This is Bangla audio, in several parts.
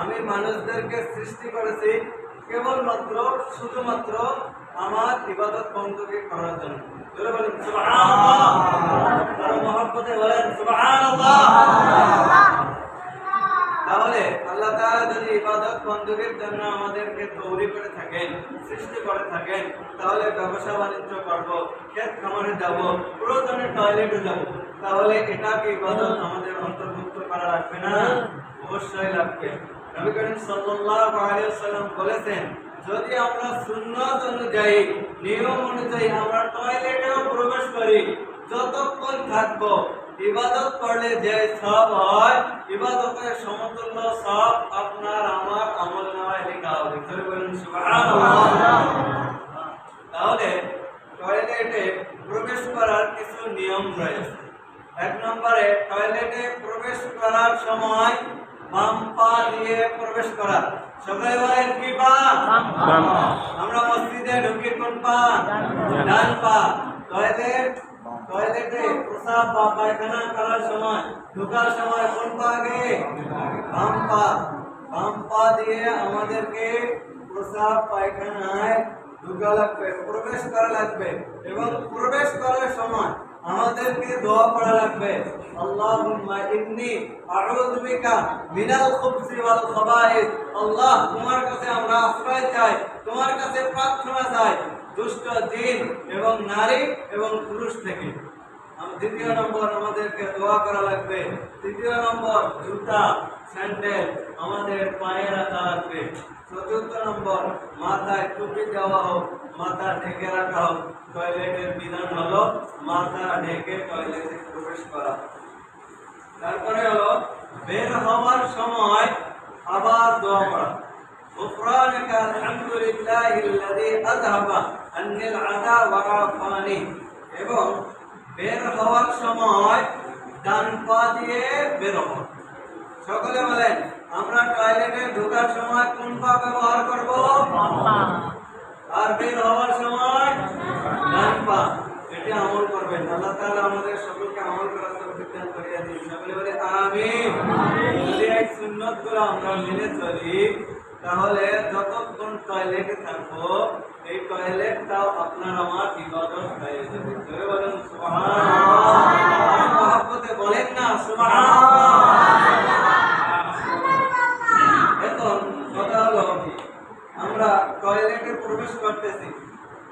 আমি মানুষদেরকে সৃষ্টি করেছি কেবলমাত্র, শুধুমাত্র আমার ইবাদত বন্ধকে করার জন্য। তাহলে আল্লাহ যদি ইবাদত জন্য আমাদেরকে তৈরি করে থাকেন, সৃষ্টি করে থাকেন, তাহলে ব্যবসা বাণিজ্য করব, ক্ষেত খামারে যাব, প্রয়োজনে টয়লেটে যাব, তাহলে এটা কি ইবাদত? আমাদের অন্তর্ভুক্ত লাগবে না? অবশ্যই লাগবে। নবী করিম সাল্লাল্লাহু আলাইহি ওয়াসাল্লাম বলেছেন যদি আমরা সুন্নাত অনুযায়ী নিয়ম অনুযায়ী আমরা টয়লেটেও প্রবেশ করি যতক্ষণ থাকব ইবাদত করলে যে সব হয় ইবাদতের সমতুল্য সব আপনার আমার আমল নামায় লেখা হবে। তাহলে টয়লেটে প্রবেশ করার কিছু নিয়ম রয়েছে। এক নম্বরে টয়লেটে প্রবেশ করার সময় বাম পা দিয়ে প্রবেশ করা। সবাই বলেন কি পা? আমরা মসজিদে ঢুকি কোন পা। ডান পা। টয়লেট টয়লেটে প্রসাব বা পায়খানা করার সময় ঢোকার সময় কোন পা আগে? বাম পা। বাম পা দিয়ে আমাদেরকে প্রসাব পায়খানায় ঢোকা লাগবে প্রবেশ করা লাগবে। এবং প্রবেশ করার সময় আমাদেরকে দোয়া পড়া লাগবে। আল্লাহুম্মা ইন্নী আউযু বিকা মিনাল খুবসি ওয়াল খাবাইস আল্লাহ, তোমার কাছে আমরা আশ্রয় চাই, তোমার কাছে প্রার্থনা চাই, দুষ্ট জিন এবং নারী এবং পুরুষ থেকে। দ্বিতীয় নম্বর, আমাদেরকে দোয়া করা লাগবে। তৃতীয় নম্বর, জুতা, স্যান্ডেল আমাদের পায়ে রাখা লাগবে। চতুর্থ নম্বর, মাথায় টুপি দেওয়া হোক, মাথা ঢেকে রাখা হোক টয়লেটের বিধান হলো মাথা ঢেকে টয়লেটে প্রবেশ করা তারপরে হলো বের হওয়ার সময় আবার দোয়া করা غفرانك الحمد لله الذي أذهب عني العذا وعافاني এবং বের হওয়ার সময় ডান পা দিয়ে বের হওয়া সকলে বলেন আমরা টয়লেটে ঢোকার সময় কোন পা ব্যবহার করব আর বের হওয়ার সময় ডান পা এটি আমল আল্লাহ তাআলা আমাদের সকলকে আমল করার তৌফিক দান করিয়া দিন। সকলে বলে, আমিন। যদি এই সুন্নতগুলো আমরা মেনে চলি, তাহলে যতক্ষণ টয়লেটে থাকব, এই টয়লেটটাও আপনার আমার ইবাদত হয়ে যাবে। জোরে বলেন, সুবহানাল্লাহ। মহব্বতে বলেন না, সুবহানাল্লাহ। এখন কথা হলো আমরা টয়লেটে প্রবেশ করতেছি।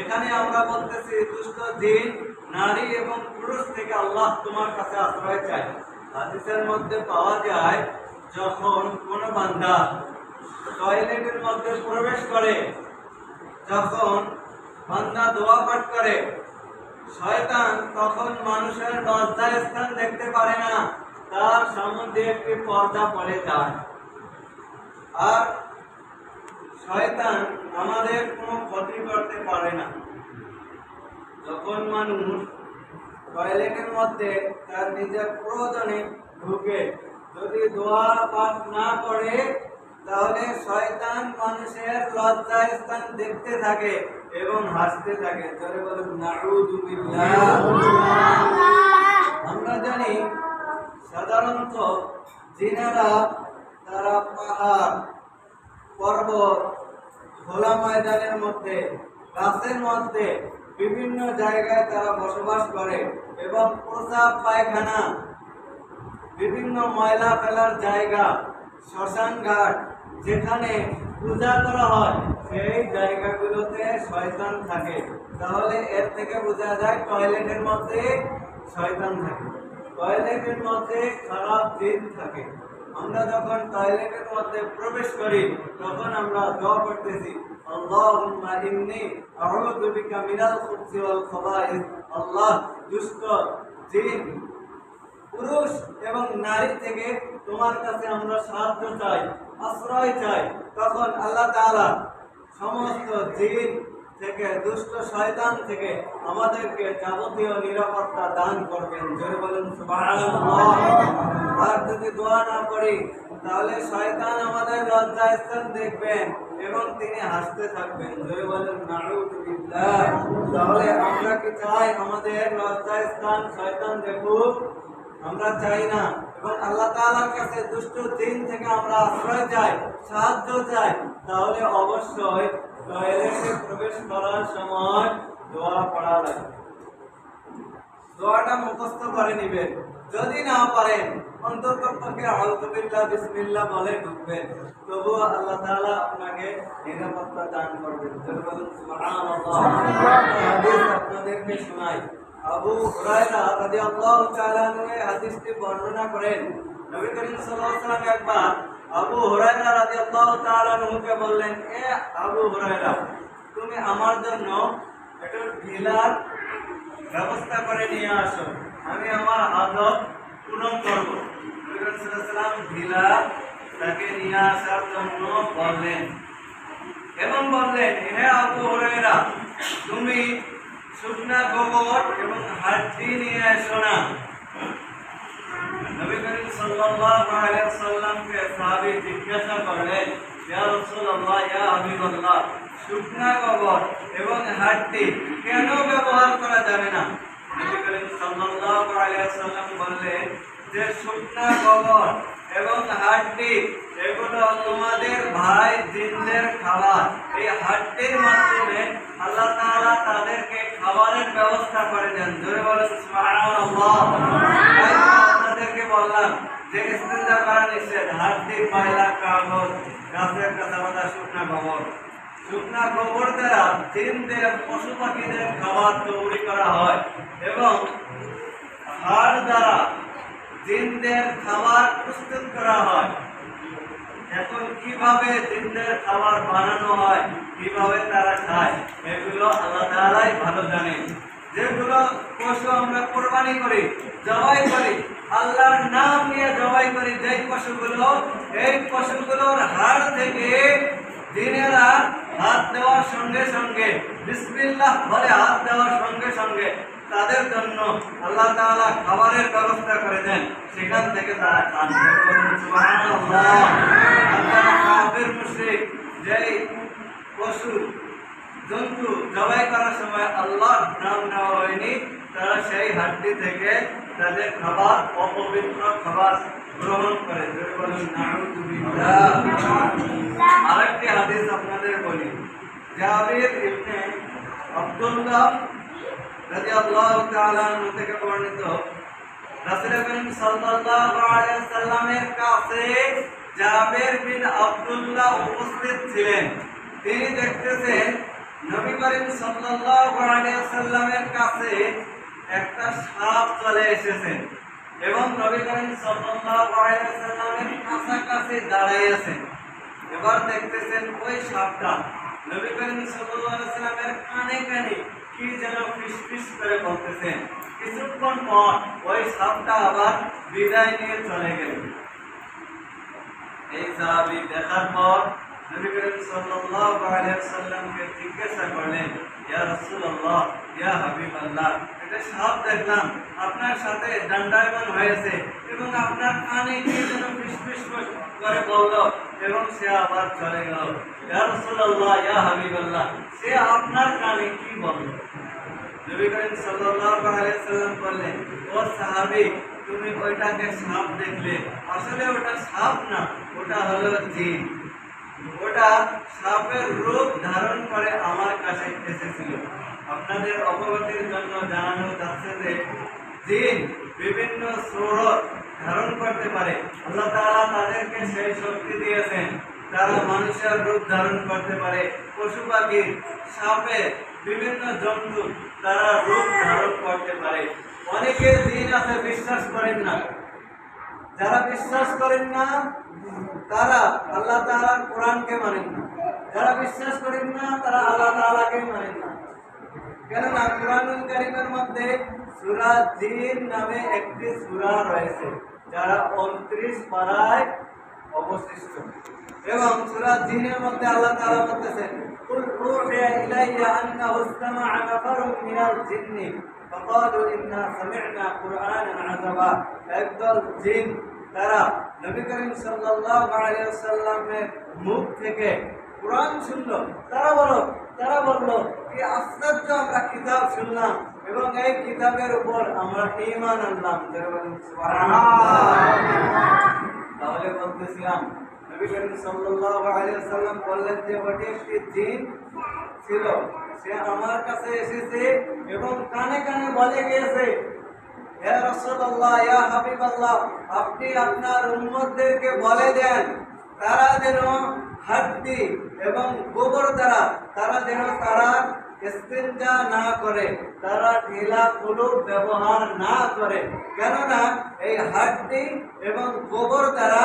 এখানে আমরা বলতেছি, দুষ্ট জিন নারী এবং পুরুষ থেকে আল্লাহ তোমার কাছে আশ্রয় চায়। হাদিসের মধ্যে পাওয়া যায়, যখন কোন বান্দা টয়লেটের মধ্যে প্রবেশ করে, যখন বান্দা দোয়া পাঠ করে, শয়তান তখন মানুষের লজ্জার স্থান দেখতে পারে না, তার সম্বন্ধে একটি পর্দা পড়ে যায়। আর শয়তান আমাদের কোনো ক্ষতি করতে পারে না। যখন মানুষ টয়লেটের মধ্যে তার নিজের প্রয়োজনে ঢুকে যদি দোয়া পাঠ না করে তাহলে শয়তান মানুষের লজ্জা স্থান দেখতে থাকে এবং হাসতে থাকে। জোরে বলুন নাউযুবিল্লাহ আমরা জানি সাধারণত জিনেরা তারা পাহাড় পর্বত খোলা ময়দানের মধ্যে গাছের মধ্যে বিভিন্ন জায়গায় তারা বসবাস করে এবং প্রসাব পায়খানা, বিভিন্ন ময়লা ফেলার জায়গা, শ্মশান ঘাট যেখানে পূজা করা হয়, সেই জায়গাগুলোতে শয়তান থাকে। তাহলে এর থেকে বোঝা যায় টয়লেটের মধ্যে শয়তান থাকে। টয়লেটের মধ্যে খারাপ দিন থাকে। আমরা যখন টয়লেটের মধ্যে প্রবেশ করি, তখন আমরা দোয়া করতেছি, আল্লাহুম্মা ইন্নী আউযু বিকা মিনাল খুবসি ওয়াল খাবাইস আল্লাহ, দুষ্ট, জিন, পুরুষ এবং নারী থেকে তোমার কাছে আমরা সাহায্য চাই, আশ্রয় চাই। তখন আল্লাহ তাআলা সমস্ত জিন থেকে, দুষ্ট শয়তান থেকে আমাদেরকে যাবতীয় নিরাপত্তা দান করবেন। জোরে বলেন আর যদি দোয়া না করি, তাহলে শয়তান আমাদের লজ্জা স্থান দেখবেন এবং তিনি হাসতে থাকবেন। জোরে বলেন তাহলে আমরা কি চাই? আমাদের লজ্জা স্থান শয়তান দেখুক। আমরা চাই না। এবং আল্লাহ তাআলার কাছে দুষ্ট দিন থেকে আমরা আশ্রয় চাই, সাহায্য চাই, তাহলে অবশ্যই টয়লেটে প্রবেশ করার সময় দোয়া পড়া লাগবে দোয়াটা মুখস্থ করে নিবেন। যদি না পারেন, অন্তত পক্ষে আলহামদুলিল্লাহ, বিসমিল্লাহ বলে ঢুকবেন। তবুও আল্লাহ তাআলা আপনাকে নিরাপত্তা দান করবেন। আপনাদেরকে শোনাই। আবু হুরায়রা রাদিয়াল্লাহু তাআলা হাদিসটি বর্ণনা করেন। নবী করিম সাল্লাল্লাহু আলাইহি একবার আবু হুরায়রা রাদিয়াল্লাহু তাআলা আনহুকে বললেন, এ আবু হুরায়রা, তুমি আমার জন্য একটু ঢিলার ব্যবস্থা করে নিয়ে আসো। আমি আমার আদব পূরণ করব। সাল্লাম ঢিলা তাকে নিয়ে আসার জন্য বললেন। এবং বললেন, হে আবু হরেরা তুমি শুকনা গোবর এবং হাড্ডি নিয়ে এসো না। এবং গোবর এবং তোমাদের ভাই জিনদের খাবার। এই হাড্ডির মাধ্যমে আল্লাহ তাআলা তাদেরকে খাবারের ব্যবস্থা করে দেন। জোরে বলেন সুবহানাল্লাহ। তাই তো আপনাদেরকে বললাম যে ইস্তেঞ্জা করা নিষেধ হাড্ডি ময়লা কাগজ, গাছের কাঁচা পাতা শুকনা গোবর। শুকনা গোবর দ্বারা জিনদের পশু পাখিদের খাবার তৈরি করা হয় এবং হাড় দ্বারা জিনদের খাবার প্রস্তুত করা হয়। এখন কীভাবে জিনদের খাবার বানানো হয়, কীভাবে তারা খায়, এগুলো আল্লাহ তাআলাই ভালো জানেন। যেগুলো পশু আমরা কোরবানি করি জবাই করি। আল্লাহর নাম নিয়ে জবাই করি। যেই পশুগুলো এই পশুগুলোর হাড় থেকে দিনেরা হাত দেওয়ার সঙ্গে সঙ্গে, বিসমিল্লাহ বলে হাত দেওয়ার সঙ্গে সঙ্গে তাদের জন্য আল্লাহ তাআলা খাবারের ব্যবস্থা করে দেন। সেখান থেকে তারা খান। কাফির, মুশরিক যেই পশু, জন্তু জবাই করার সময় আল্লাহ নাম নেওয়া হয়নি, তারা সেই হাড্ডি থেকে তাদের খাবার, অপবিত্র খাবার গ্রহণ করে। আরেকটি হাদিস আপনাদের বলি। জাবির ইবনে আব্দুল্লাহ রাদিয়াল্লাহু তাআলা আনহু থেকে বর্ণিত। রাসূল সাল্লামের কাছে জাবির বিন আব্দুল্লাহ উপস্থিত ছিলেন। তিনি দেখতেছেন, নবী করিম সাল্লাল্লাহু আলাইহি সাল্লামের কাছে একটা সাপ চলে এসেছেন এবং নবী করিম সাল্লাল্লাহু আলাইহি সাল্লামের কাছাকাছি দাঁড়াই আছেন এবার দেখতেছেন ওই সাপটা। নবী করিম সাল্লাল্লাহু আলাইহি সাল্লামের কানে কানে কি যেন ফিসফিস করে বলতেছেন। কিছুক্ষণ পর ওই সাপটা আবার বিদায় নিয়ে চলে গেল। এই সাহাবী দেখার পর নবী করিম সাল্লাল্লাহু আলাইহি সাল্লামকে জিজ্ঞাসা করলেন এটা সাপ দেখলাম। আপনার সাথে দণ্ডায়মান হয়েছে এবং আপনার কানে ফিসফিস করে বলল, এবং সে আবার চলে গেল। ইয়া ইয়া হাবিবাল্লাহ। সে আপনার কানে কি বলল? নবী বললেন, ও সাহাবী, তুমি ওইটাকে সাপ দেখলে। আসলে ওটা সাপ না, ওটা হলো জিন। ওটা সাপের রূপ ধারণ করে আমার কাছে এসেছিল। আপনাদের অবগতির জন্য জানানো যাচ্ছে যে জিন বিভিন্ন সুরত ধারণ করতে পারে। আল্লাহ তাআলা তাদেরকে সেই শক্তি দিয়েছেন। তারা মানুষের রূপ ধারণ করতে পারে। পশু পাখি সাপের বিভিন্ন জন্তু তারা রূপ ধারণ করতে পারে। অনেকে দিন আছে, বিশ্বাস করেন না। যারা বিশ্বাস করেন না তারা আল্লাহ তাআলার কোরআনকে মানেন না যারা বিশ্বাস করেন না তারা আল্লাহ তাআলাকে মানেন না কেননা কোরআনুল কারীমের মধ্যে সূরা জিন নামে একটি সূরা রয়েছে যারা 29 পারায় অবশিষ্ট এবং সূরা জিনের মধ্যে আল্লাহ তাআলা বলতেছেন কুল রূহিয়া ইলাইয়া আন্নাহু ইসতামা'a নাফারুম মিনাল জিন্নি فقالوا إنا سمعنا قرآنا عجبا একদল জিন তারা নবী করিম ওয়াসাল্লামের মুখ থেকে কোরআন শুনলো। তারা বলো তারা বলল কি আশ্চর্য আমরা কিতাব শুনলাম এবং এই কিতাবের উপর আমরা ঈমান আনলাম। তাহলে বলতেছিলাম, নবী করিম সাল্লাল্লাহু বললেন যে, ওটি একটি ছিল। সে আমার কাছে এসেছে এবং কানে কানে বলে গিয়েছে হে রাসূলুল্লাহ ইয়া হাবিবাল্লাহ আপনি আপনার উম্মতদেরকে বলে দেন, তারা যেন হাড্ডি এবং গোবর দ্বারা, তারা যেন তারা না করে, তারা ঢিলা কুলুপ ব্যবহার না করে। কেননা, এই হাড্ডি এবং গোবর দ্বারা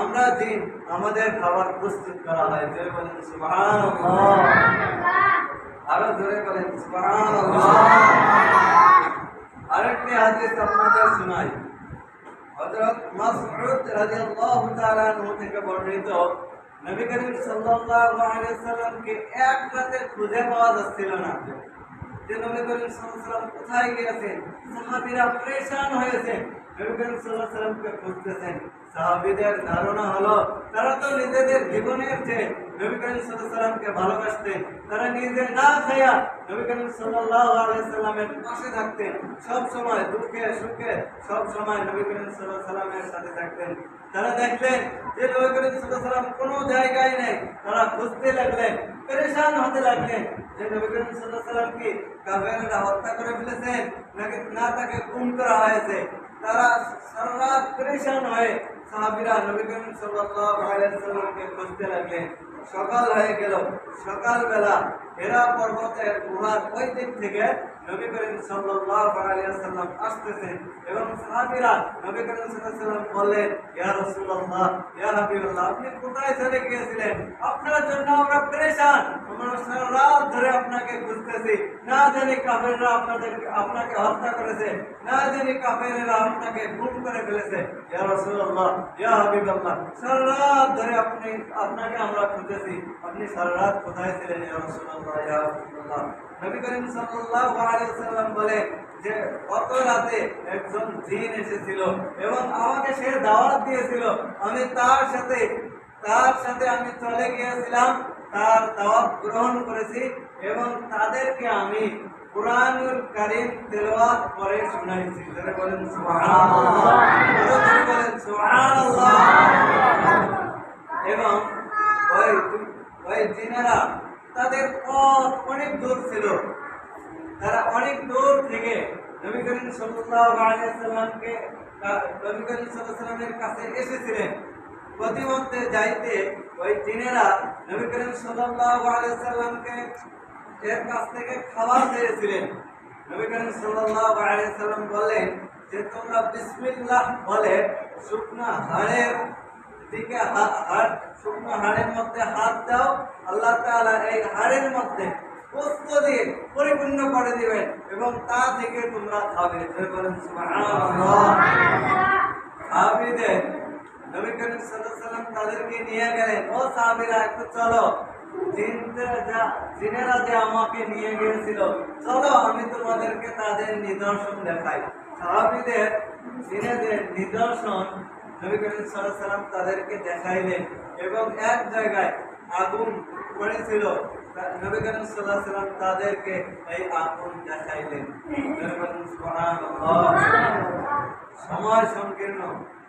আমরা দিন, আমাদের খাবার প্রস্তুত করা হয়। জোরে বলেন, সুবহানাল্লাহ। আরও জোরে বলেন, সুবহানাল্লাহ। আরেকটি হাদিস আপনাদের শোনাই। হযরত মাসউদ রাদিয়াল্লাহু তাআলা আনহু থেকে বর্ণিত, নবী করিম সাল্লাল্লাহু আলাইহি সাল্লামকে এক রাতে খুঁজে পাওয়া যাচ্ছিল না। যে নবী করিম সাল্লাল্লাহু আলাইহি সাল্লাম কোথায় গিয়েছেন? সাহাবীরা পরেশান হয়েছে সাল্লামকে খুঁজতেছেন। ধারণা হলো, তারা তো নিজেদের জীবনের যে সাল্লামকে তারা না থাকতেন। দুঃখে সুখে সাথে থাকতেন। তারা দেখলেন যে কোনো জায়গায় নেই। তারা খুঁজতে লাগলেন, পরেশান হতে লাগলেন যে নবী করিম সাল্লাল্লাহু আলাইহি সাল্লাম কি কাফেররা হত্যা করে ফেলেছেন নাকি না তাকে খুন করা হয়েছে? তারা সারা রাত পরেশান হয়ে সাহাবিরা নবী করিম সাল্লামকে খুঁজতে লাগলেন। সকাল হয়ে গেল। সকালবেলা হেরা পর্বতের গুহার ওই দিক থেকে নবী করিম সাল্লাল্লাহু আসতেছেন এবং সাহাবীরা নবী করিম সাল্লাল্লাহু বললেন, ইয়া রাসূলুল্লাহ আপনি কোথায় চলে গিয়েছিলেন? আপনার জন্য আমরা ধরে আপনাকে আপনি, আপনাকে আমরা খুঁজেছি আপনি সারা রাত কোথায় ছিলেন? নবী করিম সাল্লাল্লাহু আলাইহি ওয়াসাল্লাম বলে যে, গত রাতে একজন জিন এসেছিল এবং আমাকে সে দাওয়াত দিয়েছিল। আমি তার সাথে তার সাথে আমি চলে গিয়েছিলাম, তার দাওয়াত গ্রহণ করেছি এবং তাদেরকে আমি কুরআনুল কারীম তেলাওয়াত করে শোনাইছি। যারা বলেন, সুবহানাল্লাহ। বলেন, সুবহানাল্লাহ। এবং ওই ওই জিনেরা তাদের পথ অনেক দূর ছিল। তারা অনেক দূর থেকে নবী করিম আলাইহি সাল্লামকে নবী করিম সাল্লামের কাছে এসেছিলেন। প্রতিমধ্যে যাইতে ওই জিনেরা নবী করিম আলাইহি সাল্লামকে এর কাছ থেকে খাবার চেয়েছিলেন নবী করিম আলাইহি সাল্লাম বললেন যে, তোমরা বিসমিল্লাহ বলে শুকনা হাড়ের দিকে হা- হাড় শুকনো হাড়ের মধ্যে হাত দাও। আল্লাহ তাআলা এই হাড়ের মধ্যে পোস্ত দিয়ে পরিপূর্ণ করে দিবেন এবং তা থেকে তোমরা খাবে। বলেন, সুবহানাল্লাহ। নবী তাদেরকে নিয়ে গেলেন, ও সাহাবীরা, একটু চলো। জিনেরা যে আমাকে নিয়ে গিয়েছিল, চলো, আমি তোমাদেরকে তাদের নিদর্শন দেখাই। সাহাবীদের, জিনেদের নিদর্শন নবী করিম সাল্লাম তাদেরকে দেখাইলেন এবং এক জায়গায় আগুন পড়েছিল। নবী করিম আলাইহি সাল্লাম তাদেরকে এই আগুন দেখাইলেন। সময় সংকীর্ণ।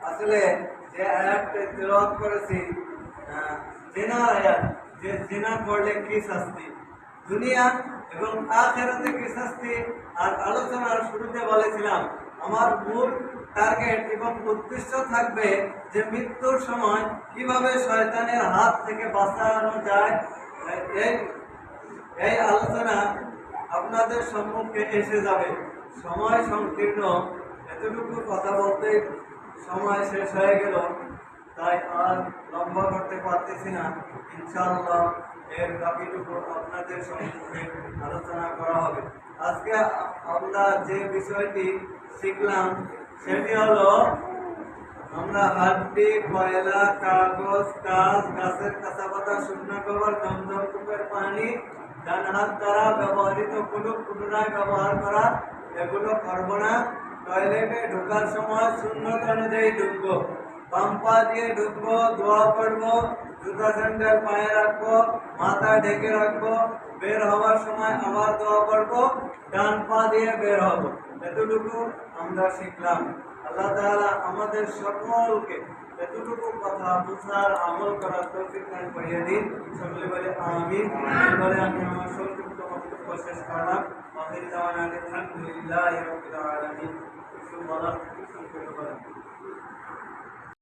আসলে যে আয়াতটা তেলাওয়াত করেছি জেনার আয়াত, যে জেনা করলে কি শাস্তি? দুনিয়া এবং আখেরাতে কি শাস্তি? আর আলোচনার শুরুতে বলেছিলাম আমার মূল টার্গেট এবং উদ্দেশ্য থাকবে যে মৃত্যুর সময় কীভাবে শয়তানের হাত থেকে বাঁচানো যায়। এই এই আলোচনা আপনাদের সম্মুখে এসে যাবে। সময় সংকীর্ণ। এতটুকু কথা বলতে সময় শেষ হয়ে গেল। তাই আর লম্বা করতে পারতেছি না। ইনশাআল্লাহ এর বাকিটুকু আপনাদের সম্মুখে আলোচনা করা হবে। আজকে আমরা যে বিষয়টি শিখলাম, সেটি হলো আমরা হাড্ডি, কয়লা, কাগজ, কাজ, গাছের কাঁচা পাতা শুকনো গোবর, জমজম পানি ডান হাত দ্বারা ব্যবহৃত কোনো পুনরায় ব্যবহার করা, এগুলো করব না। টয়লেটে ঢোকার সময় শূন্য অনুযায়ী ঢুকবো। বাম পা দিয়ে ঢুকবো দোয়া পড়ব, জুতা স্যান্ডেল পায়ে রাখব, মাথা ঢেকে রাখব, বের হওয়ার সময় আবার দোয়া পড়ব, ডান পা দিয়ে বের হব। এতটুকু আমরা শিখলাম। আল্লাহ তাআলা আমাদের সকলকে এতটুকু কথা, বুঝার, আমল করার তৌফিক দান করিয়ে দিন। সকলে বলে আমিন। এবারে আমি আমার সংক্ষিপ্ত বক্তব্য শেষ করলাম। আলহামদুলিল্লাহি রাব্বিল আলামিন। কিছু বলার